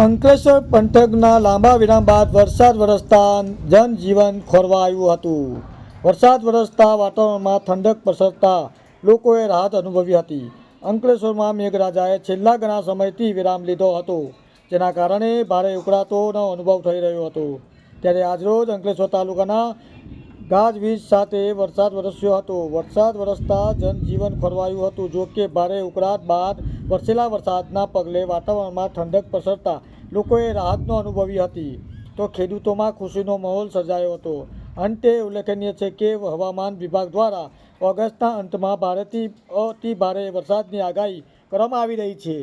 અંકલેશ્વર પંથકના લાંબા વિરામ બાદ વરસાદ વરસતા જનજીવન ખોરવાયું હતું. વરસાદ વરસતા વાતાવરણમાં ઠંડક પ્રસરતા લોકોએ રાહત અનુભવી હતી. અંકલેશ્વરમાં મેઘરાજાએ છેલ્લા ઘણા સમયથી વિરામ લીધો હતો, જેના કારણે ભારે ઉકળાટોનો અનુભવ થઈ રહ્યો હતો. ત્યારે આજરોજ અંકલેશ્વર તાલુકાના ગાજવીજ સાથે વરસાદ વરસ્યો હતો. વરસાદ વરસતા જનજીવન ખોરવાયું હતું જો કે ભારે ઉકળાટ બાદ વરસેલા વરસાદના પગલે વાતાવરણમાં ઠંડક પ્રસરતા લોકોએ રાહતનો અનુભવી હતી. તો ખેડૂતોમાં ખુશીનો માહોલ સર્જાયો હતો. અંતે ઉલ્લેખનીય છે કે હવામાન વિભાગ દ્વારા ઓગસ્ટના અંતમાં ભારેથી અતિ ભારે વરસાદની આગાહી કરવામાં આવી રહી છે.